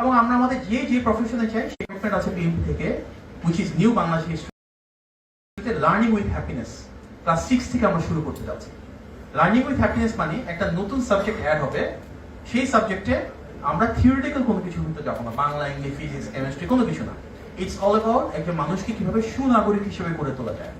এবং আমরা আমাদের যে যে প্রফেশনে চাই সেই ডকুমেন্ট আছে বিএমপি থেকে which is new Bangladesh history learning with happiness class six থেকে আমরা শুরু করতে যাচ্ছি। লার্নিং উইথ হ্যাপিনেস মানে একটা নতুন সাবজেক্ট অ্যাড হবে। সেই সাবজেক্টে আমরা থিওরিটিক্যাল কোনো কিছু কিন্তু যাব না। বাংলা ইংলিশ ফিজিক্স কেমিস্ট্রি কোনো কিছু না। ইটস অল অ্যাবাউট একজন মানুষকে কীভাবে সুনাগরিক হিসেবে গড়ে তোলা যায়।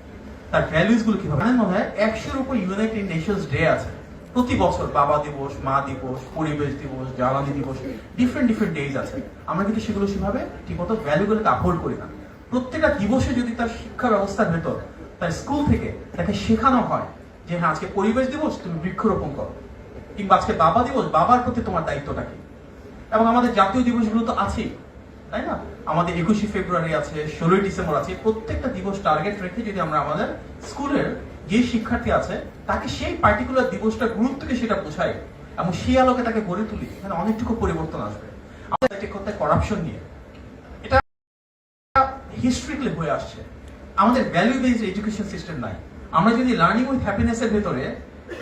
তার ভ্যালুসগুলো কীভাবে আমার মনে হয় একশোর উপর ইউনাইটেড নেশনস ডে আছে। প্রতি বছর বাবা দিবস, মা দিবস, পরিবেশ দিবস, জ্বালানি দিবস ডিফারেন্ট ডিফারেন্ট ডেজ আছে। আমরা কিন্তু সেগুলো সেভাবে ঠিকমতো ভ্যালুগুলোকে আপহোল্ড করি না। প্রত্যেকটা দিবসে যদি তার শিক্ষা ব্যবস্থার ভেতর, তার স্কুল থেকে তাকে শেখানো হয় যে হ্যাঁ আজকে পরিবেশ দিবস, তুমি বৃক্ষরোপণ করো। কিংবা আজকে বাবা দিবস, বাবার প্রতি তোমার দায়িত্বটা কি? এবং আমাদের জাতীয় দিবসগুলো তো আছেই, তাই না? আমাদের একুশে ফেব্রুয়ারি আছে, ষোলোই ডিসেম্বর আছে প্রত্যেকটা দিবস টার্গেট রেখে যদি আমরা আমাদের স্কুলের যে শিক্ষার্থী আছে, তাকে সেই পার্টিকুলার দিবসটা গুরুত্বকে সেটা বোঝাই এবং সেই আলোকে তাকে গড়ে তুলি এখানে অনেকটুকু পরিবর্তন আসবে। আমাদের করাপশন নিয়ে। এটা হিস্ট্রিক্যালি হয়ে আসছে। আমাদের ভ্যালু বেসড এডুকেশন সিস্টেম নাই। আমরা যদি লার্নিং উইথ হ্যাপিনেস এর ভেতরে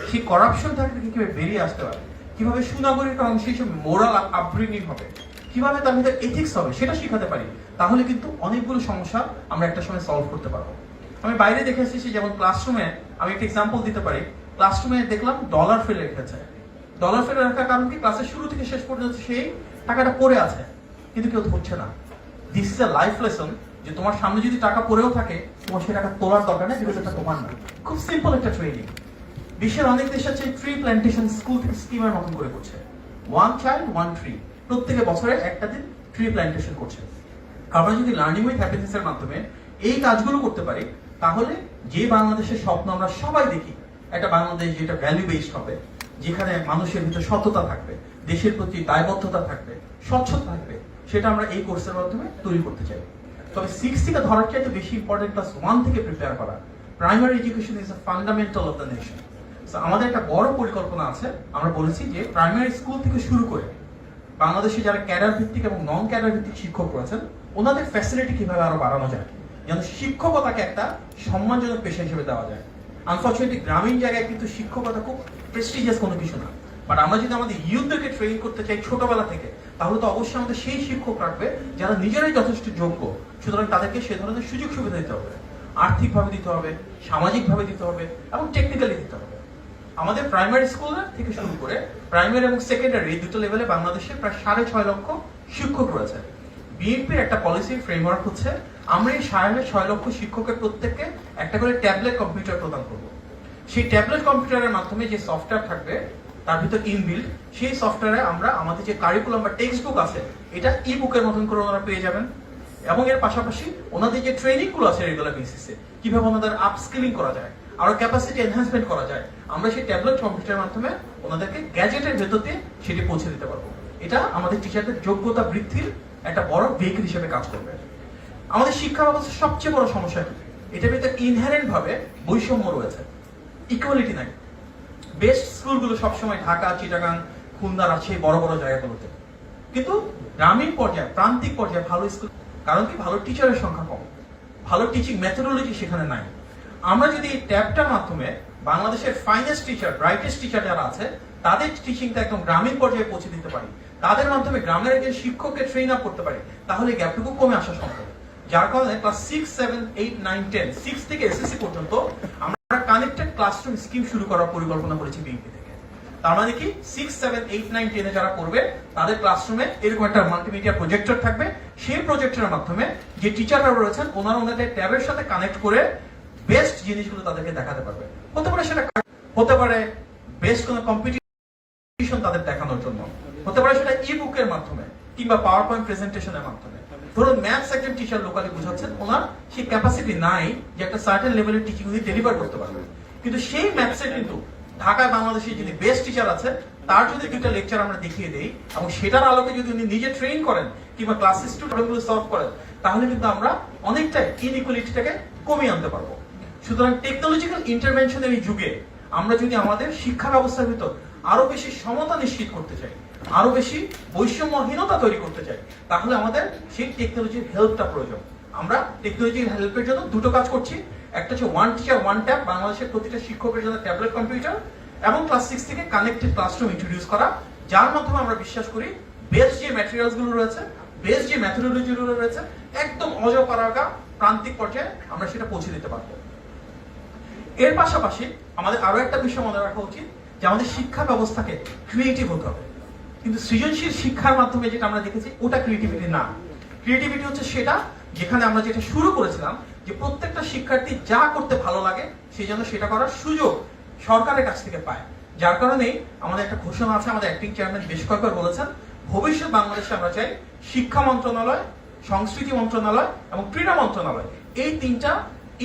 সেই করাপশন থেকে কীভাবে বেরিয়ে আসতে পারে, কীভাবে সুনাগরিক অংশ হিসেবে মোরাল আপব্রিঙ্গিং হবে, কীভাবে তার ভিতরে এথিক্স হবে, সেটা শিখাতে পারি, তাহলে কিন্তু অনেকগুলো সমস্যা আমরা একটা সময় সলভ করতে পারব। আমি বাইরে দেখে এসেছি যেমন ক্লাসরুমে আমি একটা এক্সাম্পল দিতে পারি। ক্লাসরুমে দেখলাম ডলার ফেলে রেখেছে। ডলার ফেলে রাখার কারণ কি? ক্লাসের শুরু থেকে শেষ পর্যন্ত সেই টাকাটা পড়ে আছে, কিন্তু কেউ ধরছে না। This is a life lesson যে তোমার সামনে যদি টাকা পড়েও থাকে, তোমার সেই টাকা তোলার দরকার নেই এটা তোমার না। খুব সিম্পল একটা ট্রেনিং বিশ্বের অনেক দেশ আছে ট্রি প্ল্যান্টেশন স্কুল থেকে স্কিমের মতন করে করছে। ওয়ান চাইল্ড ওয়ান ট্রি প্রত্যেকে বছরে একটা দিন ট্রি প্ল্যান্টেশন করছে। আমরা যদি লার্নিং উইথ হ্যাপিনেস এর মাধ্যমে এই কাজগুলো করতে পারি তাহলে যে বাংলাদেশের স্বপ্ন আমরা সবাই দেখি, একটা বাংলাদেশ যেটা ভ্যালু বেসড হবে, যেখানে মানুষের ভিতরে সততা থাকবে, দেশের প্রতি দায়বদ্ধতা থাকবে স্বচ্ছতা থাকবে, সেটা আমরা এই কোর্সের মাধ্যমে তৈরি করতে চাই। তবে সিক্স থেকে ধরার চাইতে বেশি ইম্পর্টেন্ট ক্লাস ওয়ান থেকে প্রিপেয়ার করা। Primary education is a fundamental of the nation আমাদের একটা বড় পরিকল্পনা আছে। আমরা বলেছি যে প্রাইমারি স্কুল থেকে শুরু করে বাংলাদেশে যারা ক্যাডার ভিত্তিক এবং নন ক্যাডার ভিত্তিক শিক্ষক রয়েছেন, ওনাদের ফ্যাসিলিটি কীভাবে আরও বাড়ানো যায়? যেন শিক্ষকতাকে একটা সম্মানজনক পেশা হিসেবে দেওয়া যায়। আনফর্চুনেটলি গ্রামীণ জায়গায় কিন্তু শিক্ষকতা খুব প্রেস্টিজিয়াস কোনো কিছু না। বাট আমরা যদি আমাদের ইউথদেরকে ট্রেনিং করতে চাই ছোটবেলা থেকে, তাহলে তো অবশ্যই আমাদের সেই শিক্ষক রাখবে যারা নিজেরাই যথেষ্ট যোগ্য। সুতরাং তাদেরকে সে ধরনের সুযোগ সুবিধা দিতে হবে। আর্থিকভাবে দিতে হবে, সামাজিকভাবে দিতে হবে এবং টেকনিক্যালি দিতে হবে। আমাদের প্রাইমারি স্কুল থেকে শুরু করে প্রাইমারি এবং সেকেন্ডারি দুটো লেভেলে বাংলাদেশে প্রায় সাড়ে ছয় লক্ষ শিক্ষক রয়েছে। বিএনপির একটা পলিসি ফ্রেমওয়ার্ক হচ্ছে, আমরা এই সাড়ে ছয় লক্ষ শিক্ষকের প্রত্যেককে একটা করে ট্যাবলেট কম্পিউটার প্রদান করব। সেই ট্যাবলেট কম্পিউটারের মাধ্যমে যে সফটওয়্যার থাকবে, তার ভিতর ইনবিল্ড সেই সফটওয়্যারে আমরা আমাদের যে কারিকুলাম বা টেক্সট বুক আছে, এটা ই বুকের মতন করে ওনারা পেয়ে যাবেন। এবং এর পাশাপাশি ওনাদের যে ট্রেনিংগুলো আছে রেগুলার বেসিসে কীভাবে ওনাদের আপস্কিলিং করা যায়, আরও ক্যাপাসিটি এনহ্যান্সমেন্ট করা যায়, আমরা সেই ট্যাবলেট কম্পিউটারের মাধ্যমে ওনাদেরকে গ্যাজেটের ভেতর দিয়ে সেটি পৌঁছে দিতে পারব। এটা আমাদের টিচারদের যোগ্যতা বৃদ্ধির একটা বড় ভেহিকল হিসেবে কাজ করবে। আমাদের শিক্ষা ব্যবস্থার সবচেয়ে বড় সমস্যা কি? এটার ভিতরে ইনহেরেন্ট ভাবে বৈষম্য রয়েছে। ইকুয়ালিটি নাই। বেস্ট স্কুলগুলো সবসময় ঢাকা, চিটাগাং, খুলনা, রাজশাহী বড় বড় জায়গাগুলোতে। কিন্তু গ্রামীণ পর্যায়ে, প্রান্তিক পর্যায়ে ভালো স্কুল কারণ কি? ভালো টিচারের সংখ্যা কম। ভালো টিচিং মেথোডোলজি সেখানে নাই। আমরা যদি ট্যাবটার মাধ্যমে বাংলাদেশের ফাইনেস্ট টিচার ব্রাইটেস্ট টিচার যারা আছে, তাদের টিচিংটা একদম গ্রামীণ পর্যায়ে পৌঁছে দিতে পারি। তাদের মাধ্যমে গ্রামের একজন শিক্ষককে ট্রেন আপ করতে পারি। তাহলে গ্যাপটুকু কমে আসা সম্ভব। যার কারণে class six seven eight nine ten six থেকে এসএসসি পর্যন্ত আমরা কানেক্টেড ক্লাসরুম স্কিম শুরু করার পরিকল্পনা করেছি বিএনপি থেকে। তার মানে কি? সিক্স সেভেন এইট নাইন টেনে যারা করবে, তাদের ক্লাসরুমে এরকম একটা মাল্টিমিডিয়া প্রজেক্টর থাকবে। সেই প্রজেক্টরের মাধ্যমে যে টিচাররা রয়েছেন, ওনারা ওনাদের ট্যাবের সাথে কানেক্ট করে বেস্ট জিনিসগুলো তাদেরকে দেখাতে পারবে। হতে পারে সেটা হতে পারে বেস্ট কোনো কম্পিটিশন তাদের দেখানোর জন্য। হতে পারে সেটা ই বুকের মাধ্যমে কিংবা পাওয়ার পয়েন্ট প্রেজেন্টেশনের মাধ্যমে। ধরুন ম্যাথস একজন টিচার লোকালি বুঝাচ্ছেন, ওনার সেই ক্যাপাসিটি নাই যে একটা সার্টেন লেভেলের টিচিং উনি ডেলিভার করতে পারবে কিন্তু সেই কিন্তু ঢাকায় বাংলাদেশে যিনি বেস্ট টিচার আছে তার যদি লেকচার আমরা দেখিয়ে দেই, এবং সেটার আলোকে যদি উনি নিজে ট্রেন করেন, কিংবা ক্লাস স্টুডেন্টগুলো সলভ করেন, তাহলে কিন্তু আমরা অনেকটাই ইনইকুয়ালিটিটাকে কমিয়ে আনতে পারব। সুতরাং টেকনোলজিক্যাল ইন্টারভেনশনের এই যুগে আমরা যদি আমাদের শিক্ষা ব্যবস্থার ভিতর আরও বেশি সমতা নিশ্চিত করতে চাই আরও বেশি বৈষম্যহীনতা তৈরি করতে চাই, তাহলে আমাদের সেই টেকনোলজির হেল্পটা প্রয়োজন। আমরা টেকনোলজির হেল্পের জন্য দুটো কাজ করছি। একটা হচ্ছে ওয়ান টিচার ওয়ান ট্যাব বাংলাদেশের প্রতিটা শিক্ষকের জন্য ট্যাবলেট কম্পিউটার এবং ক্লাস সিক্স থেকে কানেক্টেড ক্লাসরুম ইন্ট্রোডিউস করা, যার মাধ্যমে আমরা বিশ্বাস করি বেস্ট যে ম্যাটেরিয়ালসগুলো রয়েছে বেস্ট যে ম্যাথোডোলজি গুলো রয়েছে, একদম অজপাড়াগা প্রান্তিক পর্যায়ে আমরা সেটা পৌঁছে দিতে পারব। এর পাশাপাশি আমাদের আরও একটা বিষয় মনে রাখা উচিত যে আমাদের শিক্ষা ব্যবস্থাকে ক্রিয়েটিভ হতে হবে। কিন্তু সৃজনশীল শিক্ষার মাধ্যমে যেটা আমরা দেখেছি, ওটা ক্রিয়েটিভিটি না। ক্রিয়েটিভিটি হচ্ছে সেটা যেখানে আমরা যেটা শুরু করেছিলাম, যে প্রত্যেকটা শিক্ষার্থী যা করতে ভালো লাগে সেই জন্য সেটা করার সুযোগ সরকারের কাছ থেকে পায়। যার কারণেই আমাদের একটা ঘোষণা আছে, আমাদের অ্যাক্টিং চেয়ারম্যান বেশ কয়েকবার বলেছেন, ভবিষ্যৎ বাংলাদেশে আমরা চাই শিক্ষা মন্ত্রণালয়, সংস্কৃতি মন্ত্রণালয় এবং ক্রীড়া মন্ত্রণালয়। এই তিনটা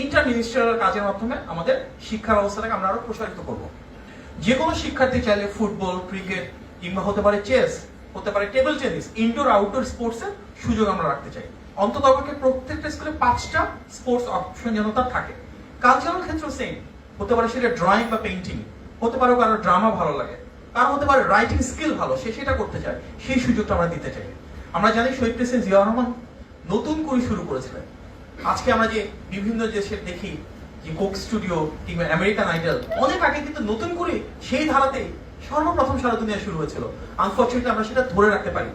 ইন্টার মিনিস্টারিয়াল কাজের মাধ্যমে আমাদের শিক্ষা ব্যবস্থাটাকে আমরা আরও প্রসারিত করব। যে কোনো শিক্ষার্থী চাইলে ফুটবল, ক্রিকেট কিংবা হতে পারে চেস হতে পারে টেবিল টেনিস ইনডোর আউটডোর স্পোর্টসের সুযোগ আমরা রাখতে চাই। অন্তত পক্ষে প্রত্যেকটা স্কুলে পাঁচটা স্পোর্টস অপশন যেন তার থাকে। কালচারাল ক্ষেত্র সেম হতে পারে সেটা ড্রয়িং বা পেইন্টিং হতে পারে কারও ড্রামা ভালো লাগে, কারও হতে পারে রাইটিং স্কিল ভালো, সে সেটা করতে চায়, সেই সুযোগটা আমরা দিতে চাই। আমরা জানি শহীদ প্রেসিডেন্ট জিয়া রহমান নতুন করে শুরু করেছিলেন। আজকে আমরা যে বিভিন্ন দেশে দেখি যে কোক স্টুডিও কিংবা আমেরিকান আইডল, অনেক আগে কিন্তু নতুন করে সেই ধারাতেই সর্বপ্রথম সারা দুনিয়া শুরু হয়েছিল। আনফর্চুনেটলি আমরা সেটা ধরে রাখতে পারি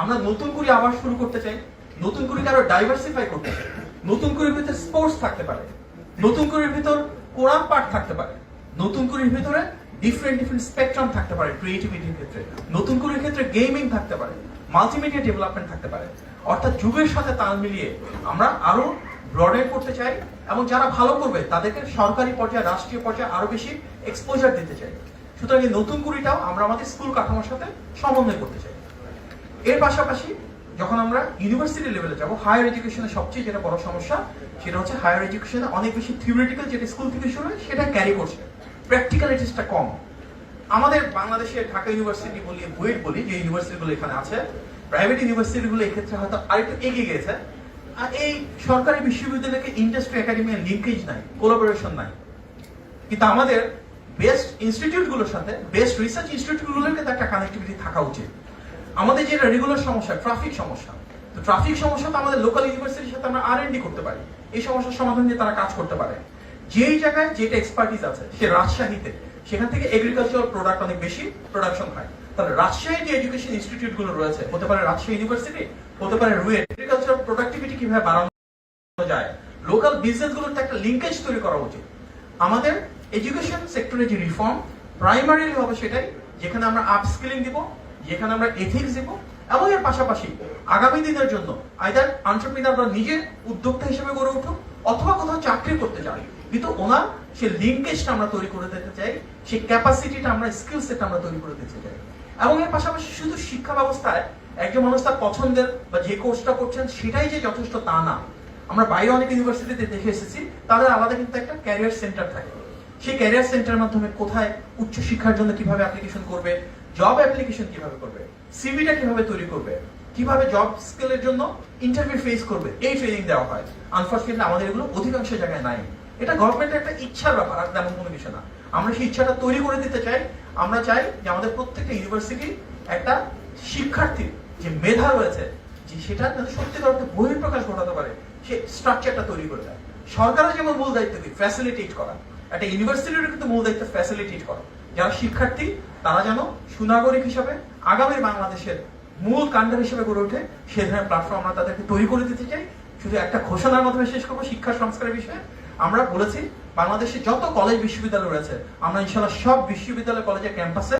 আমরা নতুন করে আবার শুরু করতে চাই। নতুন করে আরও ডাইভার্সিফাই করতে চাই? নতুন করে ভিতরে স্পোর্টস থাকতে পারে। নতুন করে ভিতর কোরআন পাঠ থাকতে পারে। নতুন করে ভিতরে ডিফারেন্ট ডিফারেন্ট স্পেকট্রাম থাকতে পারে ক্রিয়েটিভিটির ক্ষেত্রে। নতুন করে ক্ষেত্রে গেমিং থাকতে পারে। মাল্টিমিডিয়া ডেভেলপমেন্ট থাকতে পারে। অর্থাৎ যুগের সাথে তাল মিলিয়ে আমরা আরও ব্রডেন করতে চাই এবং যারা ভালো করবে, তাদেরকে সরকারি পর্যায়ে, রাষ্ট্রীয় পর্যায়ে আরও বেশি এক্সপোজার দিতে চাই। সুতরাং এই নতুন কুড়িটাও আমরা আমাদের স্কুল কাঠামোর সাথে সমন্বয় করতে চাই। এর পাশাপাশি যখন আমরা ইউনিভার্সিটি লেভেলে যাব হায়ার এডুকেশনের সবচেয়ে যেটা বড় সমস্যা, সেটা হচ্ছে হায়ার এডুকেশনে অনেক বেশি থিওরিটিক্যাল যেটা স্কুল থেকে শুরু হয়, সেটা ক্যারি করছে। প্র্যাকটিক্যালিটিসটা কম। আমাদের বাংলাদেশে ঢাকা ইউনিভার্সিটি বলি, বুয়েট বলি, যে ইউনিভার্সিটিগুলো এখানে আছে প্রাইভেট ইউনিভার্সিটিগুলো এক্ষেত্রে হয়তো আরেকটু এগিয়ে গেছে। আর এই সরকারি বিশ্ববিদ্যালয়কে ইন্ডাস্ট্রি একাডেমি লিঙ্কেজ নাই কোলাবোরেশন নাই। কিন্তু আমাদের বেস্ট ইনস্টিটিউটগুলোর সাথে, বেস্ট রিসার্চ ইনস্টিটিউটগুলোর কিন্তু একটা কানেক্টিভিটি থাকা উচিত। আমাদের যেটা রেগুলার সমস্যা ট্রাফিক সমস্যা, তো ট্রাফিক সমস্যা তো আমাদের লোকাল ইউনিভার্সিটির সাথে আমরা আর করতে পারি। এই সমস্যার সমাধান নিয়ে তারা কাজ করতে পারে। যেই জায়গায় যেটা এক্সপার্টিস আছে, সে রাজশাহীতে, সেখান থেকে এগ্রিকালচারাল প্রোডাক্ট অনেক বেশি প্রোডাকশন হয়। তাহলে রাজশাহী যে এডুকেশন ইনস্টিটিউটগুলো রয়েছে, হতে পারে রাজশাহী ইউনিভার্সিটি হতে পারে রুয়েট এগ্রিকালচারাল প্রোডাক্টিভিটি কীভাবে বাড়ানো যায় লোকাল বিজনেসগুলোর একটা লিঙ্কেজ তৈরি করা উচিত। আমাদের এডুকেশন সেক্টরে যে রিফর্ম প্রাইমারিলি হবে সেটাই, যেখানে আমরা আপস্কিলিং দিব, যেখানে আমরা এথিক্স দিব, এবং এর পাশাপাশি আগামী দিনের জন্য আইদার আন্টারপ্রিনাররা নিজে উদ্যোক্তা হিসেবে গড়ে উঠুক, অথবা কোথাও চাকরি করতে চাই। কিন্তু ওনার সে লিঙ্কেজটা আমরা তৈরি করে দিতে চাই সেই ক্যাপাসিটিটা আমরা স্কিল সেট আমরা তৈরি করে দিতে চাই। এবং এর পাশাপাশি শুধু শিক্ষা ব্যবস্থায় একজন মানুষ তার পছন্দের বা যে কোর্সটা করছেন, সেটাই যে যথেষ্ট তা না। আমরা বাইরে অনেক ইউনিভার্সিটিতে দেখে এসেছি, তাদের আলাদা কিন্তু একটা ক্যারিয়ার সেন্টার থাকে। সেই ক্যারিয়ার সেন্টারের মাধ্যমে কোথায় উচ্চ শিক্ষার জন্য কীভাবে অ্যাপ্লিকেশন করবে জব অ্যাপ্লিকেশন কীভাবে করবে সিভিটা কীভাবে তৈরি করবে, কীভাবে জব স্কিলের জন্য ইন্টারভিউ ফেস করবে, এই ট্রেনিং দেওয়া হয়। আনফর্চুনেটলি আমাদের এগুলো অধিকাংশ জায়গায় নাই। এটা গভর্নমেন্টের একটা ইচ্ছার ব্যাপার, আর তেমন কোনো কিছু না। আমরা সেই ইচ্ছাটা তৈরি করে দিতে চাই। আমরা চাই যে আমাদের প্রত্যেকটা ইউনিভার্সিটি একটা শিক্ষার্থীর যে মেধা রয়েছে, যে সেটা সত্যিকার অর্থে বহিঃপ্রকাশ ঘটাতে পারে, সে স্ট্রাকচারটা তৈরি করে দেয়। সরকারের যেমন মূল দায়িত্ব কি? ফ্যাসিলিটেট করা। একটা ইউনিভার্সিটির কিন্তু মূল দায়িত্ব ফ্যাসিলিটেট করো। যারা শিক্ষার্থী, তারা যেন সুনাগরিক হিসাবে আগামী বাংলাদেশের মূল কাণ্ডার হিসেবে গড়ে ওঠে, সে ধরনের প্ল্যাটফর্ম আমরা তাদেরকে তৈরি করে দিতে চাই। শুধু একটা ঘোষণার মাধ্যমে শেষ করব, শিক্ষা সংস্কারের বিষয়ে। আমরা বলেছি, বাংলাদেশে যত কলেজ বিশ্ববিদ্যালয় রয়েছে, আমরা ইনশাল্লাহ সব বিশ্ববিদ্যালয় কলেজের ক্যাম্পাসে